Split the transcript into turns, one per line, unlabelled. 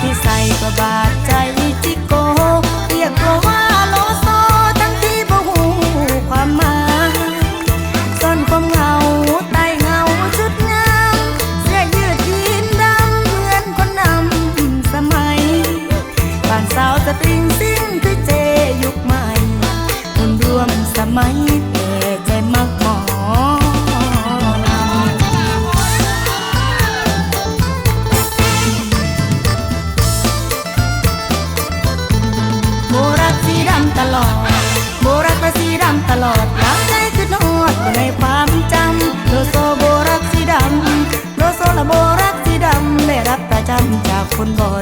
ที่ใส่ก็บาดใจจิโก เรียกตัวว่าโลโซทั้งที่บ่หูความหมายซ่อนความเหงาใต้เงาชุดงามเสื้อยืดยีนดำเหมือนคนนำสมัยบ้านสาวสตริงซิ่ำตลอด โบรักก็สีดำตลอดรักใจคือโนดอยู่ในความจำโลโซโบรักสีดำโลโซละโบรักสีดำได้รับประจำจากคนบ่อย